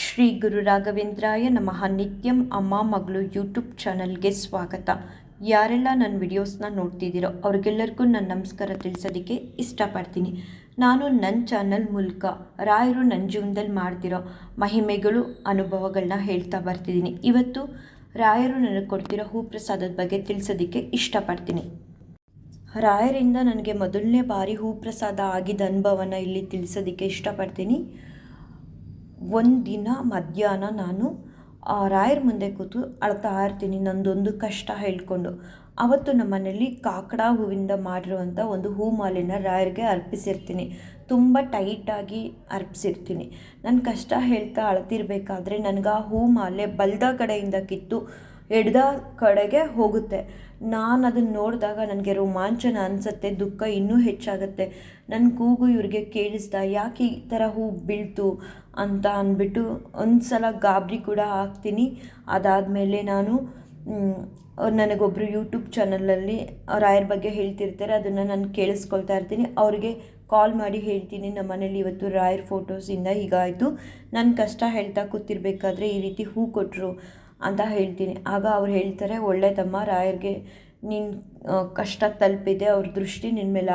ಶ್ರೀ ಗುರು ರಾಘವೇಂದ್ರಾಯ ನಮಃ. ನಿತ್ಯಂ ಅಮ್ಮ ಮಗಳು ಯೂಟ್ಯೂಬ್ ಚಾನಲ್ಗೆ ಸ್ವಾಗತ. ಯಾರೆಲ್ಲ ನನ್ನ ವಿಡಿಯೋಸ್ನ ನೋಡ್ತಿದ್ದೀರೋ ಅವ್ರಿಗೆಲ್ಲರಿಗೂ ನನ್ನ ನಮಸ್ಕಾರ ತಿಳಿಸೋದಕ್ಕೆ ಇಷ್ಟಪಡ್ತೀನಿ. ನಾನು ನನ್ನ ಚಾನಲ್ ಮೂಲಕ ರಾಯರು ನನ್ನ ಜೀವನದಲ್ಲಿ ಮಾಡ್ತಿರೋ ಮಹಿಮೆಗಳು ಅನುಭವಗಳನ್ನ ಹೇಳ್ತಾ ಬರ್ತಿದ್ದೀನಿ. ಇವತ್ತು ರಾಯರು ನನಗೆ ಕೊಡ್ತಿರೋ ಹೂಪ್ರಸಾದದ ಬಗ್ಗೆ ತಿಳಿಸೋದಕ್ಕೆ ಇಷ್ಟಪಡ್ತೀನಿ. ರಾಯರಿಂದ ನನಗೆ ಮೊದಲನೇ ಬಾರಿ ಹೂಪ್ರಸಾದ ಆಗಿದ್ದ ಅನುಭವನ ಇಲ್ಲಿ ತಿಳಿಸೋದಕ್ಕೆ ಇಷ್ಟಪಡ್ತೀನಿ. ಒಂದು ದಿನ ಮಧ್ಯಾಹ್ನ ನಾನು ರಾಯರ ಮುಂದೆ ಕೂತು ಅಳ್ತಾ ಇರ್ತೀನಿ, ನಂದೊಂದು ಕಷ್ಟ ಹೇಳ್ಕೊಂಡು. ಅವತ್ತು ನಮ್ಮ ಮನೇಲಿ ಕಾಕಡ ಹೂವಿಂದ ಮಾಡಿರುವಂಥ ಒಂದು ಹೂ ಮಾಲೆನ ರಾಯರಿಗೆ ಅರ್ಪಿಸಿರ್ತೀನಿ. ತುಂಬ ಟೈಟಾಗಿ ಅರ್ಪಿಸಿರ್ತೀನಿ. ನನ್ನ ಕಷ್ಟ ಹೇಳ್ತಾ ಅಳ್ತಿರ್ಬೇಕಾದ್ರೆ ನನಗೆ ಆ ಹೂ ಮಾಲೆ ಬಲ್ದ ಕಡೆಯಿಂದ ಕಿತ್ತು ಎಡ್ದ ಕಡೆಗೆ ಹೋಗುತ್ತೆ. ನಾನು ಅದನ್ನು ನೋಡಿದಾಗ ನನಗೆ ರೋಮಾಂಚನ ಅನಿಸುತ್ತೆ, ದುಃಖ ಇನ್ನೂ ಹೆಚ್ಚಾಗುತ್ತೆ. ನನ್ನ ಕೂಗು ಇವ್ರಿಗೆ ಕೇಳಿಸ್ದ ಯಾಕೆ ಈ ಥರ ಹೂ ಬೀಳ್ತು? ಅಂತ ಅಂದ್ಬಿಟ್ಟು ಒಂದು ಸಲ ಗಾಬರಿ ಕೂಡ ಆಗ್ತೀನಿ ಅದಾದಮೇಲೆ ನಾನು ನನಗೊಬ್ಬರು ಯೂಟ್ಯೂಬ್ ಚಾನಲಲ್ಲಿ ರಾಯರ್ ಬಗ್ಗೆ ಹೇಳ್ತಿರ್ತಾರೆ, ಅದನ್ನು ನಾನು ಕೇಳಿಸ್ಕೊಳ್ತಾ ಇರ್ತೀನಿ. ಅವ್ರಿಗೆ ಕಾಲ್ ಮಾಡಿ ಹೇಳ್ತೀನಿ ನಮ್ಮ ಮನೇಲಿ ಇವತ್ತು ರಾಯರ್ ಫೋಟೋಸಿಂದ ಹೀಗಾಯಿತು ನನ್ನ ಕಷ್ಟ ಹೇಳ್ತಾ ಕೂತಿರ್ಬೇಕಾದ್ರೆ ಈ ರೀತಿ ಹೂ ಕೊಟ್ಟರು ಅಂತ ಹೇಳ್ತೀನಿ. ಆಗ ಅವ್ರು ಹೇಳ್ತಾರೆ ಒಳ್ಳೆಯದಮ್ಮ ರಾಯರ್ಗೆ ನಿನ್ನ ಕಷ್ಟ ತಲುಪಿದೆ, ಅವ್ರ ದೃಷ್ಟಿ ನಿನ್ನ ಮೇಲೆ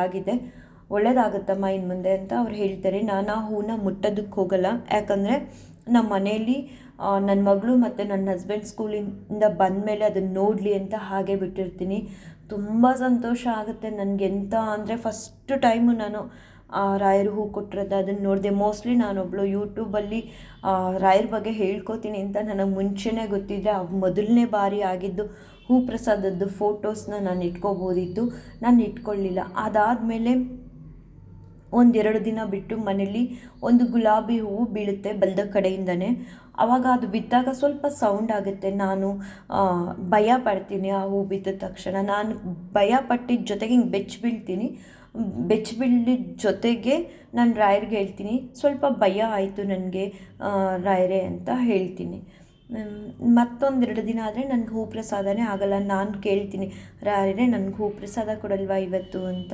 ಆಗಿದೆ ಒಳ್ಳೇದಾಗುತ್ತಮ್ಮ ಇನ್ನು ಮುಂದೆ ಅಂತ ಅವ್ರು ಹೇಳ್ತಾರೆ. ನಾನು ಆ ಹೂನ ಮುಟ್ಟೋದಕ್ಕೆ ಹೋಗಲ್ಲ. ಯಾಕಂದರೆ ನಮ್ಮ ಮನೆಯಲ್ಲಿ ನನ್ನ ಮಗಳು ಮತ್ತು ನನ್ನ ಹಸ್ಬೆಂಡ್ ಸ್ಕೂಲಿಂದ ಬಂದ ಮೇಲೆ ಅದನ್ನು ನೋಡಲಿ ಅಂತ ಹಾಗೆ ಬಿಟ್ಟಿರ್ತೀನಿ. ತುಂಬ ಸಂತೋಷ ಆಗುತ್ತೆ ನನಗೆ. ಎಂಥ ಅಂದರೆ ಫಸ್ಟು ಟೈಮು ನಾನು ರಾಯರು ಹೂ ಕೊಟ್ಟಿರೋದು ಅದನ್ನು ನೋಡಿದೆ. ಮೋಸ್ಟ್ಲಿ ನಾನೊಬ್ಬಳು ಯೂಟ್ಯೂಬಲ್ಲಿ ರಾಯರ ಬಗ್ಗೆ ಹೇಳ್ಕೊತೀನಿ ಅಂತ ನನಗೆ ಮುಂಚೆನೇ ಗೊತ್ತಿದ್ದರೆ ಮೊದಲನೇ ಬಾರಿ ಆಗಿದ್ದು ಹೂ ಪ್ರಸಾದದ್ದು ಫೋಟೋಸ್ನ ನಾನು ಇಟ್ಕೋಬೋದಿತ್ತು. ನಾನು ಇಟ್ಕೊಳ್ಳಿಲ್ಲ ಅದಾದಮೇಲೆ ಒಂದೆರಡು ದಿನ ಬಿಟ್ಟು ಮನೇಲಿ ಒಂದು ಗುಲಾಬಿ ಹೂವು ಬೀಳುತ್ತೆ ಬಲ್ದ ಕಡೆಯಿಂದನೇ. ಆವಾಗ ಅದು ಬಿದ್ದಾಗ ಸ್ವಲ್ಪ ಸೌಂಡ್ ಆಗುತ್ತೆ. ನಾನು ಭಯ ಪಡ್ತೀನಿ ಆ ಹೂ ಬಿದ್ದ ತಕ್ಷಣ. ನಾನು ಭಯ ಪಟ್ಟಿದ್ದ ಜೊತೆಗೆ ಹಿಂಗೆ ಬೆಚ್ಚ ಬೀಳ್ತೀನಿ. ಬೆಚ್ಚ ಬೀಳಿದ ಜೊತೆಗೆ ನಾನು ರಾಯರಿಗೆ ಹೇಳ್ತೀನಿ, ಸ್ವಲ್ಪ ಭಯ ಆಯಿತು ನನಗೆ ರಾಯರೇ ಅಂತ ಹೇಳ್ತೀನಿ. ಮತ್ತೊಂದೆರಡು ದಿನ ಆದರೆ ನನಗೆ ಹೂ ಪ್ರಸಾದನೇ ಆಗಲ್ಲ. ನಾನು ಕೇಳ್ತೀನಿ ರಾಯರೇ ನನಗೆ ಹೂ ಪ್ರಸಾದ ಕೊಡಲ್ವಾ ಇವತ್ತು ಅಂತ.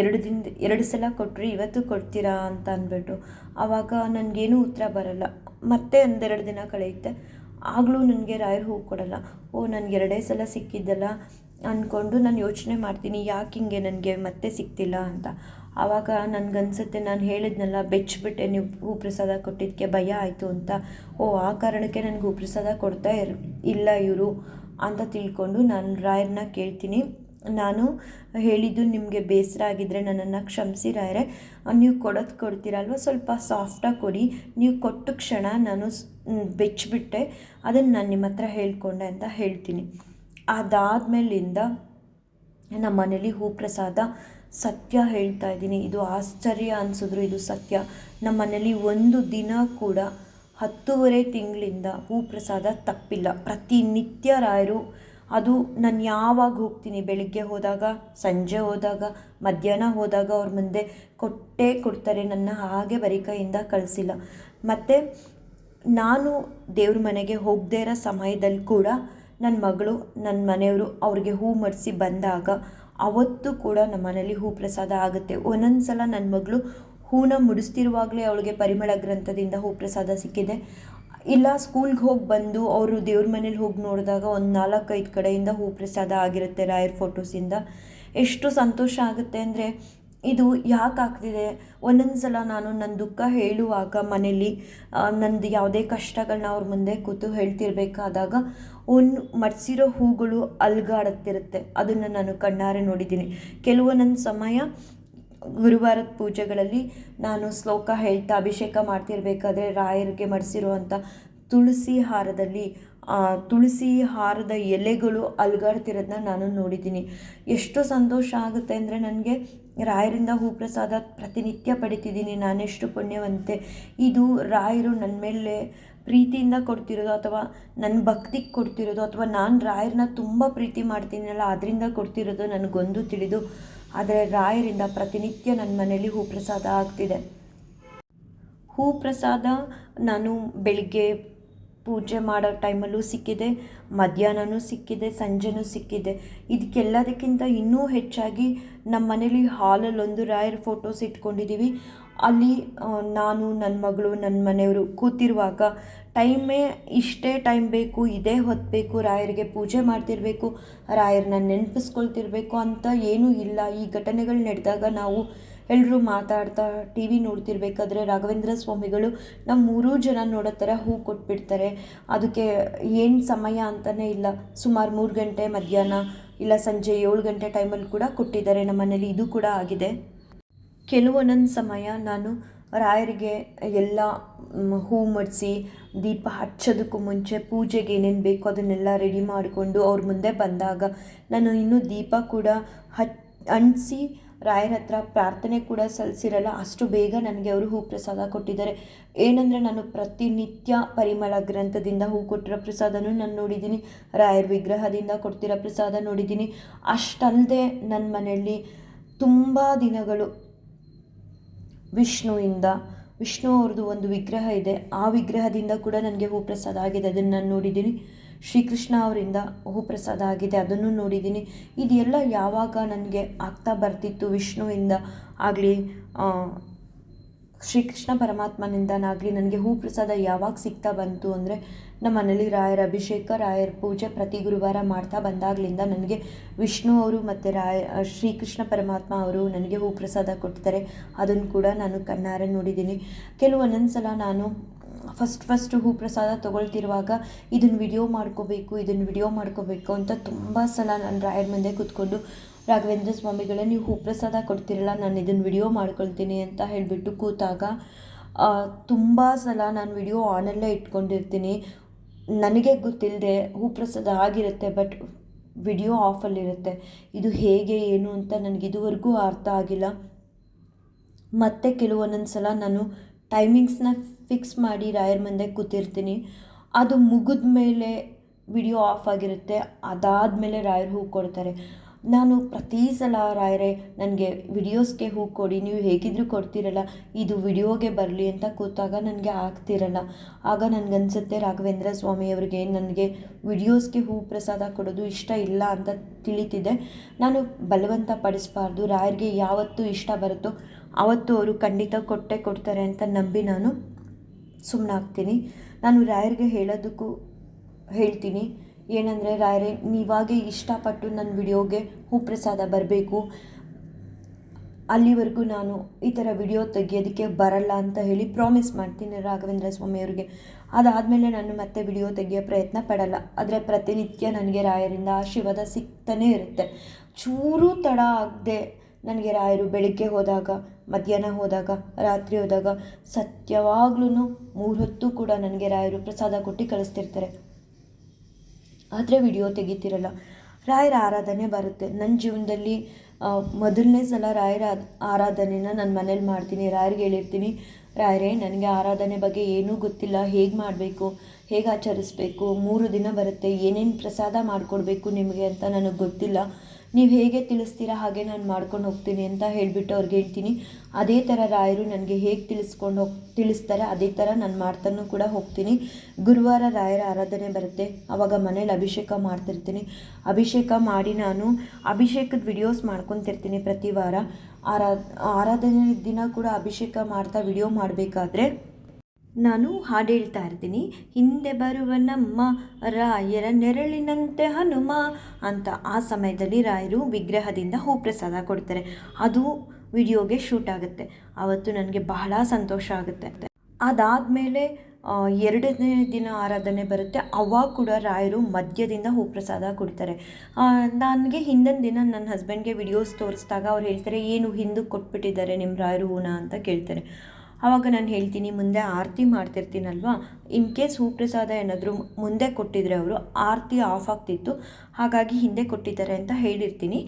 ಎರಡು ದಿನದ, ಎರಡು ಸಲ ಕೊಟ್ಟರೆ ಇವತ್ತು ಕೊಡ್ತೀರಾ ಅಂತ ಅಂದ್ಬಿಟ್ಟು. ಆವಾಗ ನನಗೇನು ಉತ್ತರ ಬರಲ್ಲ. ಮತ್ತೆ ಒಂದೆರಡು ದಿನ ಕಳೆಯುತ್ತೆ. ಆಗಲೂ ನನಗೆ ರಾಯರು ಹೂ ಕೊಡಲ್ಲ. ಓ, ನನಗೆ ಎರಡೇ ಸಲ ಸಿಕ್ಕಿದ್ದಲ್ಲ ಅಂದ್ಕೊಂಡು ನಾನು ಯೋಚನೆ ಮಾಡ್ತೀನಿ, ಯಾಕೆ ಹಿಂಗೆ ನನಗೆ ಮತ್ತೆ ಸಿಕ್ತಿಲ್ಲ ಅಂತ. ಆವಾಗ ನನಗನ್ಸುತ್ತೆ, ನಾನು ಹೇಳಿದ್ನಲ್ಲ ಬೆಚ್ಚಿಬಿಟ್ಟೆ ನೀವು ಹೂ ಪ್ರಸಾದ ಕೊಟ್ಟಿದ್ದಕ್ಕೆ ಭಯ ಆಯಿತು ಅಂತ. ಓ, ಆ ಕಾರಣಕ್ಕೆ ನನಗೆ ಹೂ ಪ್ರಸಾದ ಕೊಡ್ತಾ ಇರ್, ಇಲ್ಲ ಇವರು ಅಂತ ತಿಳ್ಕೊಂಡು ನಾನು ರಾಯರನ್ನ ಕೇಳ್ತೀನಿ. ನಾನು ಹೇಳಿದ್ದು ನಿಮಗೆ ಬೇಸರ ಆಗಿದ್ದರೆ ನನ್ನನ್ನು ಕ್ಷಮಿಸಿ ರಾಯರೇ. ನೀವು ಕೊಡೋದು ಕೊಡ್ತೀರಲ್ವ? ಸ್ವಲ್ಪ ಸಾಫ್ಟಾಗಿ ಕೊಡಿ. ನೀವು ಕೊಟ್ಟ ಕ್ಷಣ ನಾನು ಬೆಚ್ಚಿಬಿಟ್ಟೆ ಅದನ್ನು ನಾನು ನಿಮ್ಮ ಹತ್ರ ಹೇಳ್ಕೊಂಡೆ ಅಂತ ಹೇಳ್ತೀನಿ. ಅದಾದಮೇಲಿಂದ ನಮ್ಮ ಮನೇಲಿ ಹೂ ಪ್ರಸಾದ ಸತ್ಯ ಹೇಳ್ತಾ ಇದ್ದೀನಿ. ಇದು ಆಶ್ಚರ್ಯ ಅನಿಸಿದ್ರು, ಇದು ಸತ್ಯ. ನಮ್ಮ ಮನೇಲಿ ಒಂದು ದಿನ ಕೂಡ ಹತ್ತೂವರೆ ತಿಂಗಳಿಂದ ಹೂ ಪ್ರಸಾದ ತಪ್ಪಿಲ್ಲ ಪ್ರತಿನಿತ್ಯ ರಾಯರು, ಅದು ನಾನು ಯಾವಾಗ ಹೋಗ್ತೀನಿ? ಬೆಳಿಗ್ಗೆ ಹೋದಾಗ, ಸಂಜೆ ಹೋದಾಗ, ಮಧ್ಯಾಹ್ನ ಹೋದಾಗ ಅವ್ರ ಮುಂದೆ ಕೊಟ್ಟೇ ಕೊಡ್ತಾರೆ. ನನ್ನ ಹಾಗೆ ಬರಿಕೈಯಿಂದ ಕಳಿಸಿಲ್ಲ. ಮತ್ತು ನಾನು ದೇವ್ರ ಮನೆಗೆ ಹೋಗದೇ ಇರೋ ಸಮಯದಲ್ಲಿ ಕೂಡ ನನ್ನ ಮಗಳು ನನ್ನ ಮನೆಯವರು ಅವ್ರಿಗೆ ಹೂ ಮಡಿಸಿ ಬಂದಾಗ ಅವತ್ತು ಕೂಡ ನಮ್ಮ ಮನೇಲಿ ಹೂ ಪ್ರಸಾದ ಆಗುತ್ತೆ. ಒಂದೊಂದು ಸಲ ನನ್ನ ಮಗಳು ಹೂನ ಮುಡಿಸ್ತಿರುವಾಗಲೇ ಅವಳಿಗೆ ಪರಿಮಳ ಗ್ರಂಥದಿಂದ ಹೂ ಪ್ರಸಾದ ಸಿಕ್ಕಿದೆ. ಇಲ್ಲ, ಸ್ಕೂಲ್ಗೆ ಹೋಗಿ ಬಂದು ಅವರು ದೇವ್ರ ಮನೇಲಿ ಹೋಗಿ ನೋಡಿದಾಗ ಒಂದು ನಾಲ್ಕೈದು ಕಡೆಯಿಂದ ಹೂ ಪ್ರಸಾದ ಆಗಿರುತ್ತೆ ರಾಯರ್ ಫೋಟೋಸಿಂದ. ಎಷ್ಟು ಸಂತೋಷ ಆಗುತ್ತೆ ಅಂದರೆ ಇದು ಯಾಕೆ ಆಗ್ತಿದೆ? ಒಂದೊಂದು ಸಲ ನಾನು ನನ್ನ ದುಃಖ ಹೇಳುವಾಗ ಮನೇಲಿ ನಂದು ಯಾವುದೇ ಕಷ್ಟಗಳನ್ನ ಅವ್ರ ಮುಂದೆ ಕೂತು ಹೇಳ್ತಿರ್ಬೇಕಾದಾಗ ಒಂದು ಮಡಿಸಿರೋ ಹೂಗಳು ಅಲ್ಗಾಡುತ್ತಿರುತ್ತೆ. ಅದನ್ನು ನಾನು ಕಣ್ಣಾರೆ ನೋಡಿದ್ದೀನಿ. ಕೆಲವೊಂದೊಂದು ಸಮಯ ಗುರುವಾರದ ಪೂಜೆಗಳಲ್ಲಿ ನಾನು ಶ್ಲೋಕ ಹೇಳ್ತಾ ಅಭಿಷೇಕ ಮಾಡ್ತಿರ್ಬೇಕಾದ್ರೆ ರಾಯರಿಗೆ ಮಡಿಸಿರುವಂಥ ತುಳಸಿ ಹಾರದಲ್ಲಿ ತುಳಸಿ ಹಾರದ ಎಲೆಗಳು ಅಲ್ಗಾಡ್ತಿರೋದನ್ನ ನಾನು ನೋಡಿದ್ದೀನಿ. ಎಷ್ಟು ಸಂತೋಷ ಆಗುತ್ತೆ ಅಂದರೆ ನನಗೆ ರಾಯರಿಂದ ಹೂ ಪ್ರಸಾದ ಪ್ರತಿನಿತ್ಯ ಪಡಿತಿದ್ದೀನಿ. ನಾನೆಷ್ಟು ಪುಣ್ಯವಂತೆ. ಇದು ರಾಯರು ನನ್ನ ಮೇಲೆ ಪ್ರೀತಿಯಿಂದ ಕೊಡ್ತಿರೋದು ಅಥವಾ ನನ್ನ ಭಕ್ತಿಗೆ ಕೊಡ್ತಿರೋದು ಅಥವಾ ನಾನು ರಾಯರನ್ನ ತುಂಬ ಪ್ರೀತಿ ಮಾಡ್ತೀನಲ್ಲ ಅದರಿಂದ ಕೊಡ್ತಿರೋದು ನನಗೊಂದು ತಿಳಿದು, ಆದರೆ ರಾಯರಿಂದ ಪ್ರತಿನಿತ್ಯ ನನ್ನ ಮನೇಲಿ ಹೂ ಪ್ರಸಾದ ಆಗ್ತಿದೆ. ಹೂ ಪ್ರಸಾದ ನಾನು ಬೆಳಿಗ್ಗೆ ಪೂಜೆ ಮಾಡೋ ಟೈಮಲ್ಲೂ ಸಿಕ್ಕಿದೆ ಮಧ್ಯಾಹ್ನವೂ ಸಿಕ್ಕಿದೆ, ಸಂಜೆನೂ ಸಿಕ್ಕಿದೆ. ಇದಕ್ಕೆಲ್ಲದಕ್ಕಿಂತ ಇನ್ನೂ ಹೆಚ್ಚಾಗಿ ನಮ್ಮ ಮನೇಲಿ ಹಾಲಲ್ಲೊಂದು ರಾಯರ್ ಫೋಟೋಸ್ ಇಟ್ಕೊಂಡಿದ್ದೀವಿ ಅಲ್ಲಿ ನಾನು ನನ್ನ ಮಗಳು ನನ್ನ ಮನೆಯವರು ಕೂತಿರುವಾಗ ಟೈಮೇ ಇಷ್ಟೇ ಟೈಮ್ ಬೇಕು, ಇದೇ ಹೊತ್ತು ಬೇಕು, ರಾಯರಿಗೆ ಪೂಜೆ ಮಾಡ್ತಿರಬೇಕು ರಾಯರನ್ನ ನೆನಪಿಸ್ಕೊಳ್ತಿರ್ಬೇಕು ಅಂತ ಏನೂ ಇಲ್ಲ. ಈ ಘಟನೆಗಳು ನಡೆದಾಗ ನಾವು ಎಲ್ಲರೂ ಮಾತಾಡ್ತಾ ಟಿ ವಿ ನೋಡ್ತಿರ್ಬೇಕಾದ್ರೆ ರಾಘವೇಂದ್ರ ಸ್ವಾಮಿಗಳು ನಮ್ಮ ಮೂರೂ ಜನ ನೋಡೋ ಥರ ಹೂ ಕೊಟ್ಬಿಡ್ತಾರೆ. ಅದಕ್ಕೆ ಏನು ಸಮಯ ಅಂತಲೇ ಇಲ್ಲ. ಸುಮಾರು ಮೂರು ಗಂಟೆ ಮಧ್ಯಾಹ್ನ ಇಲ್ಲ, ಸಂಜೆ ಏಳು ಗಂಟೆ ಟೈಮಲ್ಲಿ ಕೂಡ ಕೊಟ್ಟಿದ್ದಾರೆ. ನಮ್ಮ ಮನೇಲಿ ಇದು ಕೂಡ ಆಗಿದೆ. ಕೆಲವೊಂದೊಂದು ಸಮಯ ನಾನು ರಾಯರಿಗೆ ಎಲ್ಲ ಹೂ ಮುಡಿಸಿ, ದೀಪ ಹಚ್ಚೋದಕ್ಕೂ ಮುಂಚೆ ಪೂಜೆಗೆ ಏನೇನು ಬೇಕೋ ಅದನ್ನೆಲ್ಲ ರೆಡಿ ಮಾಡಿಕೊಂಡು ಅವ್ರ ಮುಂದೆ ಬಂದಾಗ ನಾನು ಇನ್ನೂ ದೀಪ ಕೂಡ ಹಚ್, ಅಂಟಿಸಿ ರಾಯರ ಹತ್ರ ಪ್ರಾರ್ಥನೆ ಕೂಡ ಸಲ್ಲಿಸಿರಲ್ಲ, ಅಷ್ಟು ಬೇಗ ನನಗೆ ಅವರು ಹೂ ಪ್ರಸಾದ ಕೊಟ್ಟಿದ್ದಾರೆ. ಏನಂದರೆ ನಾನು ಪ್ರತಿನಿತ್ಯ ಪರಿಮಳ ಗ್ರಂಥದಿಂದ ಹೂ ಕೊಟ್ಟಿರೋ ಪ್ರಸಾದನೂ ನಾನು ನೋಡಿದ್ದೀನಿ, ರಾಯರ ವಿಗ್ರಹದಿಂದ ಕೊಡ್ತಿರೋ ಪ್ರಸಾದ ನೋಡಿದ್ದೀನಿ. ಅಷ್ಟಲ್ಲದೆ ನನ್ನ ಮನೆಯಲ್ಲಿ ತುಂಬ ದಿನಗಳು ವಿಷ್ಣುವಿಂದ, ವಿಷ್ಣು ಅವ್ರದ್ದು ಒಂದು ವಿಗ್ರಹ ಇದೆ. ಆ ವಿಗ್ರಹದಿಂದ ಕೂಡ ನನಗೆ ಹೂಪ್ರಸಾದ ಆಗಿದೆ. ಅದನ್ನು ನಾನು ನೋಡಿದ್ದೀನಿ. ಶ್ರೀಕೃಷ್ಣ ಅವರಿಂದ ಹೂಪ್ರಸಾದ ಆಗಿದೆ. ಅದನ್ನು ನೋಡಿದ್ದೀನಿ. ಇದೆಲ್ಲ ಯಾವಾಗ ನನಗೆ ಆಗ್ತಾ ಬರ್ತಿತ್ತು ವಿಷ್ಣುವಿಂದ ಆಗಲಿ ಶ್ರೀಕೃಷ್ಣ ಪರಮಾತ್ಮನಿಂದನಾಗಲಿ ನನಗೆ ಹೂ ಪ್ರಸಾದ ಯಾವಾಗ ಸಿಗ್ತಾ ಬಂತು ಅಂದರೆ ನಮ್ಮ ಮನೇಲಿ ರಾಯರ ಅಭಿಷೇಕ, ರಾಯರ ಪೂಜೆ ಪ್ರತಿ ಗುರುವಾರ ಮಾಡ್ತಾ ಬಂದಾಗಲಿಂದ ನನಗೆ ವಿಷ್ಣು ಅವರು ಮತ್ತು ರಾಯ, ಶ್ರೀಕೃಷ್ಣ ಪರಮಾತ್ಮ ಅವರು ನನಗೆ ಹೂ ಪ್ರಸಾದ ಕೊಡ್ತಾರೆ ಅದನ್ನು ಕೂಡ ನಾನು ಕಣ್ಣಾರೆ ನೋಡಿದ್ದೀನಿ. ಕೆಲವೊಂದೊಂದು ಸಲ ನಾನು ಫಸ್ಟ್ ಫಸ್ಟ್ ಹೂ ಪ್ರಸಾದ ತೊಗೊಳ್ತಿರುವಾಗ ಇದನ್ನು ವಿಡಿಯೋ ಮಾಡ್ಕೋಬೇಕು ಇದನ್ನು ವಿಡಿಯೋ ಮಾಡ್ಕೋಬೇಕು ಅಂತ ತುಂಬ ಸಲ ನಾನು ರಾಯರ ಮುಂದೆ ಕೂತ್ಕೊಂಡು ರಾಘವೇಂದ್ರ ಸ್ವಾಮಿಗಳೇ, ನೀವು ಹೂಪ್ರಸಾದ ಕೊಡ್ತಿರಲ್ಲ, ನಾನು ಇದನ್ನು ವಿಡಿಯೋ ಮಾಡ್ಕೊಳ್ತೀನಿ ಅಂತ ಹೇಳಿಬಿಟ್ಟು ಕೂತಾಗ ತುಂಬ ಸಲ ನಾನು ವಿಡಿಯೋ ಆನಲ್ಲೇ ಇಟ್ಕೊಂಡಿರ್ತೀನಿ. ನನಗೆ ಗೊತ್ತಿಲ್ಲದೆ ಹೂಪ್ರಸಾದ ಆಗಿರುತ್ತೆ ಬಟ್ ವಿಡಿಯೋ ಆಫಲ್ಲಿರುತ್ತೆ ಇದು ಹೇಗೆ, ಏನು ಅಂತ ನನಗೆ ಇದುವರೆಗೂ ಅರ್ಥ ಆಗಿಲ್ಲ. ಮತ್ತೆ ಕೆಲವೊಂದೊಂದು ಸಲ ನಾನು ಟೈಮಿಂಗ್ಸ್ನ ಫಿಕ್ಸ್ ಮಾಡಿ ರಾಯರ ಮುಂದೆ ಕೂತಿರ್ತೀನಿ. ಅದು ಮುಗಿದ ಮೇಲೆ ವಿಡಿಯೋ ಆಫ್ ಆಗಿರುತ್ತೆ, ಅದಾದಮೇಲೆ ರಾಯರು ಹೂ ಕೊಡ್ತಾರೆ. ನಾನು ಪ್ರತಿ ಸಲ ರಾಯರೇ, ನನಗೆ ವಿಡಿಯೋಸ್ಗೆ ಹೂ ಕೊಡಿ, ನೀವು ಹೇಗಿದ್ರು ಕೊಡ್ತೀರಲ್ಲ, ಇದು ವಿಡಿಯೋಗೆ ಬರಲಿ ಅಂತ ಕೂತಾಗ ನನಗೆ ಆಗ್ತಿರಲ್ಲ. ಆಗ ನನಗನ್ಸುತ್ತೆ ರಾಘವೇಂದ್ರ ಸ್ವಾಮಿಯವ್ರಿಗೆ ನನಗೆ ವಿಡಿಯೋಸ್ಗೆ ಹೂ ಪ್ರಸಾದ ಕೊಡೋದು ಇಷ್ಟ ಇಲ್ಲ ಅಂತ ತಿಳಿತಿದೆ. ನಾನು ಬಲವಂತ ಪಡಿಸಬಾರ್ದು, ರಾಯರಿಗೆ ಯಾವತ್ತೂ ಇಷ್ಟ ಬರುತ್ತೋ ಆವತ್ತು ಅವರು ಖಂಡಿತ ಕೊಟ್ಟೆ ಕೊಡ್ತಾರೆ ಅಂತ ನಂಬಿ ನಾನು ಸುಮ್ಮನಾಗ್ತೀನಿ ನಾನು ರಾಯರಿಗೆ ಹೇಳೋದಕ್ಕೂ ಹೇಳ್ತೀನಿ. ಏನಂದರೆ, ರಾಯರೇ, ನೀವಾಗೆ ಇಷ್ಟಪಟ್ಟು ನನ್ನ ವಿಡಿಯೋಗೆ ಹೂಪ್ರಸಾದ ಬರಬೇಕು. ಅಲ್ಲಿವರೆಗೂ ನಾನು ಈ ಥರ ವಿಡಿಯೋ ತೆಗಿಯೋದಕ್ಕೆ ಬರಲ್ಲ ಅಂತ ಹೇಳಿ ಪ್ರಾಮಿಸ್ ಮಾಡ್ತೀನಿ ರಾಘವೇಂದ್ರ ಸ್ವಾಮಿಯವ್ರಿಗೆ ಅದಾದಮೇಲೆ ನಾನು ಮತ್ತೆ ವಿಡಿಯೋ ತೆಗೆಯೋ ಪ್ರಯತ್ನ ಪಡಲ್ಲ. ಆದರೆ ಪ್ರತಿನಿತ್ಯ ನನಗೆ ರಾಯರಿಂದ ಆಶೀರ್ವಾದ ಸಿಗ್ತಾನೇ ಇರುತ್ತೆ. ಚೂರು ತಡ ಆಗದೆ ನನಗೆ ರಾಯರು ಬೆಳಿಗ್ಗೆ ಹೋದಾಗ, ಮಧ್ಯಾಹ್ನ ಹೋದಾಗ, ರಾತ್ರಿ ಹೋದಾಗ ಸತ್ಯವಾಗ್ಲೂ ಮೂರು ಹೊತ್ತು ಕೂಡ ನನಗೆ ರಾಯರು ಪ್ರಸಾದ ಕೊಟ್ಟು ಕಳಿಸ್ತಿರ್ತಾರೆ. ಆದರೆ ವಿಡಿಯೋ ತೆಗಿತಿರಲ್ಲ. ರಾಯರ ಆರಾಧನೆ ಬರುತ್ತೆ. ನನ್ನ ಜೀವನದಲ್ಲಿ ಮೊದಲನೇ ಸಲ ರಾಯರ ಆರಾಧನೆನ ನಾನು ಮನೇಲಿ ಮಾಡ್ತೀನಿ, ರಾಯರಿಗೆ ಹೇಳಿರ್ತೀನಿ, ರಾಯರೇ, ನನಗೆ ಆರಾಧನೆ ಬಗ್ಗೆ ಏನೂ ಗೊತ್ತಿಲ್ಲ. ಹೇಗೆ ಮಾಡಬೇಕು? ಹೇಗೆ ಆಚರಿಸ್ಬೇಕು? ಮೂರು ದಿನ ಬರುತ್ತೆ. ಏನೇನು ಪ್ರಸಾದ ಮಾಡಿಕೊಡ್ಬೇಕು ನಿಮಗೆ ಅಂತ ನನಗೆ ಗೊತ್ತಿಲ್ಲ. ನೀವು ಹೇಗೆ ತಿಳಿಸ್ತೀರಾ? ಹಾಗೆ ನಾನು ಮಾಡ್ಕೊಂಡು ಹೋಗ್ತೀನಿ ಅಂತ ಹೇಳಿಬಿಟ್ಟು ಅವ್ರಿಗೆ ಹೇಳ್ತೀನಿ. ಅದೇ ಥರ ರಾಯರು ನನಗೆ ಹೇಗೆ ತಿಳಿಸ್ಕೊಂಡು ಹೋಗಿ, ತಿಳಿಸ್ತಾರೆ, ಅದೇ ಥರ ನಾನು ಮಾಡ್ತಾನೂ ಕೂಡ ಹೋಗ್ತೀನಿ. ಗುರುವಾರ ರಾಯರ ಆರಾಧನೆ ಬರುತ್ತೆ. ಆವಾಗ ಮನೇಲಿ ಅಭಿಷೇಕ ಮಾಡ್ತಿರ್ತೀನಿ. ಅಭಿಷೇಕ ಮಾಡಿ ನಾನು ಅಭಿಷೇಕದ ವಿಡಿಯೋಸ್ ಮಾಡ್ಕೊತಿರ್ತೀನಿ ಪ್ರತಿ ವಾರ. ಆರಾ, ಆರಾಧನೆ ದಿನ ಕೂಡ ಅಭಿಷೇಕ ಮಾಡ್ತಾ ವಿಡಿಯೋ ಮಾಡಬೇಕಾದ್ರೆ ನಾನು ಹಾಡು ಹೇಳ್ತಾ ಇರ್ತೀನಿ. ಹಿಂದೆ ಬರುವ ನಮ್ಮ ರಾಯರ ನೆರಳಿನಂತೆ ಹನುಮ ಅಂತ ಆ ಸಮಯದಲ್ಲಿ ರಾಯರು ವಿಗ್ರಹದಿಂದ ಹೂಪ್ರಸಾದ ಕೊಡ್ತಾರೆ. ಅದು ವಿಡಿಯೋಗೆ ಶೂಟ್ ಆಗುತ್ತೆ. ಆವತ್ತು ನನಗೆ ಬಹಳ ಸಂತೋಷ ಆಗುತ್ತೆ. ಅದಾದಮೇಲೆ ಎರಡನೇ ದಿನ ಆರಾಧನೆ ಬರುತ್ತೆ. ಅವಾಗ ಕೂಡ ರಾಯರು ಮದ್ಯದಿಂದ ಹೂಪ್ರಸಾದ ಕೊಡ್ತಾರೆ. ನನಗೆ ಹಿಂದಿನ ದಿನ ನನ್ನ ಹಸ್ಬೆಂಡ್ಗೆ ವಿಡಿಯೋಸ್ ತೋರಿಸಿದಾಗ ಅವ್ರು ಹೇಳ್ತಾರೆ, ಏನು ಹಿಂದಕ್ಕೆ ಕೊಟ್ಬಿಟ್ಟಿದ್ದಾರೆ ನಿಮ್ಮ ರಾಯರು ಹೂನ ಅಂತ ಕೇಳ್ತಾರೆ. ಆವಾಗ ನಾನು ಹೇಳ್ತೀನಿ, ಮುಂದೆ ಆರತಿ ಮಾಡ್ತಿರ್ತೀನಲ್ವಾ? ಇನ್ ಕೇಸ್ ಹೂಪ್ರಸಾದ ಏನಾದರೂ ಮುಂದೆ ಕೊಟ್ಟಿದ್ರೆ ಅವರು, ಆರತಿ ಆಫ್ ಆಗ್ತಿತ್ತು, ಹಾಗಾಗಿ ಹಿಂದೆ ಕೊಟ್ಟಿದ್ದಾರೆ ಅಂತ ಹೇಳಿರ್ತೀನಿ.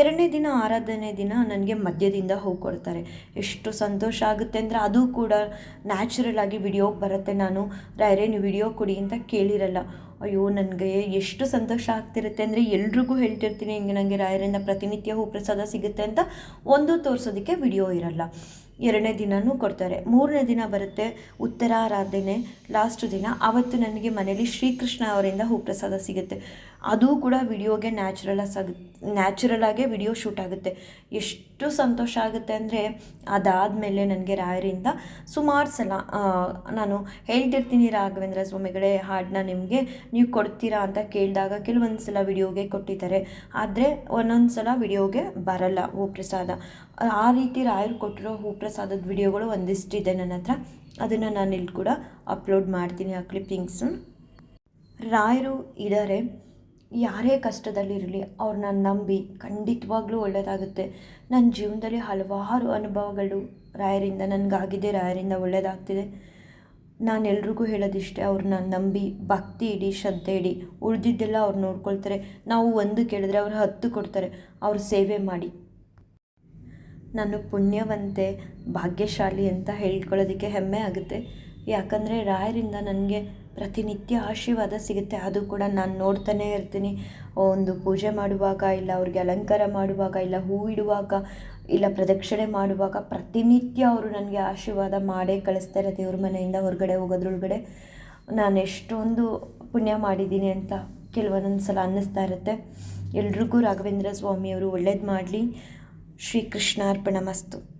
ಎರಡನೇ ದಿನ, ಆರಾಧನೆ ದಿನ ನನಗೆ ಮಧ್ಯದಿಂದ ಹೂ ಕೊಡ್ತಾರೆ ಎಷ್ಟು ಸಂತೋಷ ಆಗುತ್ತೆ ಅಂದರೆ ಅದು ಕೂಡ ನ್ಯಾಚುರಲ್ ಆಗಿ ವಿಡಿಯೋಗೆ ಬರುತ್ತೆ. ನಾನು ರಾಯರೇ ನೀವು ವಿಡಿಯೋ ಕೊಡಿ ಅಂತ ಕೇಳಿರಲ್ಲ. ಅಯ್ಯೋ, ನನಗೆ ಎಷ್ಟು ಸಂತೋಷ ಆಗ್ತಿರುತ್ತೆ ಅಂದರೆ ಎಲ್ರಿಗೂ ಹೇಳ್ತಿರ್ತೀನಿ, ಹಿಂಗೆ ನನಗೆ ರಾಯರಿಂದ ಪ್ರತಿನಿತ್ಯ ಹೂ ಪ್ರಸಾದ ಸಿಗುತ್ತೆ ಅಂತ ಒಂದು ತೋರಿಸೋದಕ್ಕೆ ವಿಡಿಯೋ ಇರಲ್ಲ. ಎರಡನೇ ದಿನವೂ ಕೊಡ್ತಾರೆ. ಮೂರನೇ ದಿನ ಬರುತ್ತೆ ಉತ್ತರಾರಾಧನೆ. ಲಾಸ್ಟ್ ದಿನ. ಆವತ್ತು ನನಗೆ ಮನೇಲಿ ಶ್ರೀಕೃಷ್ಣ ಅವರಿಂದ ಹೂಪ್ರಸಾದ ಸಿಗುತ್ತೆ. ಅದು ಕೂಡ ವಿಡಿಯೋಗೆ ನ್ಯಾಚುರಲ್ ಆಗಿ ನ್ಯಾಚುರಲ್ ಆಗೇ ವಿಡಿಯೋ ಶೂಟ್ ಆಗುತ್ತೆ. ಎಷ್ಟು ಸಂತೋಷ ಆಗುತ್ತೆ ಅಂದರೆ ಅದಾದಮೇಲೆ ನನಗೆ ರಾಯರಿಂದ ಸುಮಾರು ಸಲ ನಾನು ಹೇಳ್ತಿರ್ತೀನಿ ರಾಘವೇಂದ್ರ ಸ್ವಾಮಿಗಳೇ, ಹಾಡನ್ನ ನಿಮಗೆ ನೀವು ಕೊಡ್ತೀರಾ ಅಂತ ಕೇಳಿದಾಗ ಕೆಲವೊಂದು ಸಲ ವಿಡಿಯೋಗೆ ಕೊಟ್ಟಿದ್ದಾರೆ. ಆದರೆ ಒಂದೊಂದು ಸಲ ವಿಡಿಯೋಗೆ ಬರಲ್ಲ ಪ್ರಸಾದ ಆ ರೀತಿ ರಾಯರು ಕೊಟ್ಟಿರೋ ಹೂಪ್ರಸಾದದ ವಿಡಿಯೋಗಳು ಒಂದಿಷ್ಟಿದೆ ನನ್ನ ಹತ್ರ. ಅದನ್ನು ನಾನು ಇಲ್ಲಿ ಕೂಡ ಅಪ್ಲೋಡ್ ಮಾಡ್ತೀನಿ ಆ ಕ್ಲಿಪ್ಪಿಂಗ್ಸು ರಾಯರು ಇದ್ದಾರೆ ಯಾರೇ ಕಷ್ಟದಲ್ಲಿರಲಿ ಅವ್ರನ್ನ ನಂಬಿ ಖಂಡಿತವಾಗ್ಲೂ ಒಳ್ಳೆಯದಾಗುತ್ತೆ ನನ್ನ ಜೀವನದಲ್ಲಿ ಹಲವಾರು ಅನುಭವಗಳು ರಾಯರಿಂದ ನನಗಾಗಿದೆ ರಾಯರಿಂದ ಒಳ್ಳೆಯದಾಗ್ತಿದೆ ನಾನು ಎಲ್ರಿಗೂ ಹೇಳೋದಿಷ್ಟೇ ಅವ್ರನ್ನ ನಂಬಿ ಭಕ್ತಿ ಇಡಿ, ಶ್ರದ್ಧೆ ಇಡಿ. ಉಳಿದಿದ್ದೆಲ್ಲ ಅವ್ರು ನೋಡ್ಕೊಳ್ತಾರೆ. ನಾವು ಒಂದು ಕೇಳಿದ್ರೆ ಅವ್ರು ಹತ್ತು ಕೊಡ್ತಾರೆ. ಅವ್ರ ಸೇವೆ ಮಾಡಿ. ನಾನು ಪುಣ್ಯವಂತೆ, ಭಾಗ್ಯಶಾಲಿ ಅಂತ ಹೇಳ್ಕೊಳ್ಳೋದಕ್ಕೆ ಹೆಮ್ಮೆ ಆಗುತ್ತೆ. ಯಾಕಂದರೆ ರಾಯರಿಂದ ನನಗೆ ಪ್ರತಿನಿತ್ಯ ಆಶೀರ್ವಾದ ಸಿಗುತ್ತೆ. ಅದು ಕೂಡ ನಾನು ನೋಡ್ತಾನೇ ಇರ್ತೀನಿ. ಒಂದು ಪೂಜೆ ಮಾಡುವಾಗ ಇಲ್ಲ ಅವ್ರಿಗೆ ಅಲಂಕಾರ ಮಾಡುವಾಗ ಇಲ್ಲ ಹೂ ಇಡುವಾಗ ಇಲ್ಲ ಪ್ರದಕ್ಷಿಣೆ ಮಾಡುವಾಗ ಪ್ರತಿನಿತ್ಯ ಅವರು ನನಗೆ ಆಶೀರ್ವಾದ ಮಾಡೇ ಕಳಿಸ್ತಾರೆ ದೇವ್ರ ಮನೆಯಿಂದ ಹೊರಗಡೆ ಹೋಗೋದ್ರೊಳಗಡೆ ನಾನು ಎಷ್ಟೊಂದು ಪುಣ್ಯ ಮಾಡಿದ್ದೀನಿ ಅಂತ ಕೆಲವೊಂದೊಂದು ಸಲ ಅನ್ನಿಸ್ತಾ ಇರುತ್ತೆ. ಎಲ್ರಿಗೂ ರಾಘವೇಂದ್ರ ಸ್ವಾಮಿಯವರು ಒಳ್ಳೇದು ಮಾಡಲಿ. ಶ್ರೀಕೃಷ್ಣಾರ್ಪಣಮಸ್ತು.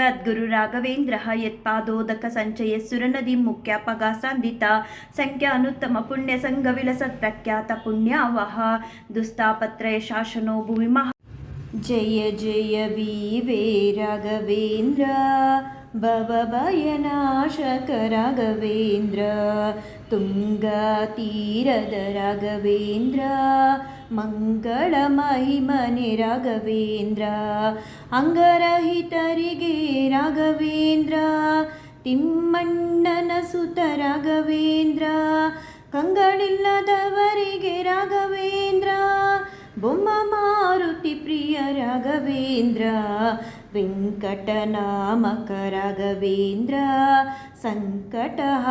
तद्गुरुराघवेन्द्रः यत्पादोदकसञ्चये सुरनदीं मुख्या पगा सन्धिता संख्यानुत्तम पुण्यसङ्गविलसत्प्रख्यात पुण्यावहा दुस्तापत्रयशासनो भूमिमः जय जय वीवे राघवेन्द्र भवभयनाशक राघवेन्द्र तुङ्गातीरद राघवेन्द्र ಮಂಗಳ ಮಹಿಮನೆ ರಾಘವೇಂದ್ರ, ಅಂಗರಹಿತರಿಗೆ ರಾಘವೇಂದ್ರ, ತಿಮ್ಮಣ್ಣನ ಸುತ ರಾಘವೇಂದ್ರ, ಕಂಗಳಿಲ್ಲದವರಿಗೆ ರಾಘವೇಂದ್ರ ಬೊಮ್ಮ ಮಾರುತಿ ಪ್ರಿಯ ರಾಘವೇಂದ್ರ, ವೆಂಕಟನಾಮಕ ರಾಘವೇಂದ್ರ ಸಂಕಟಹ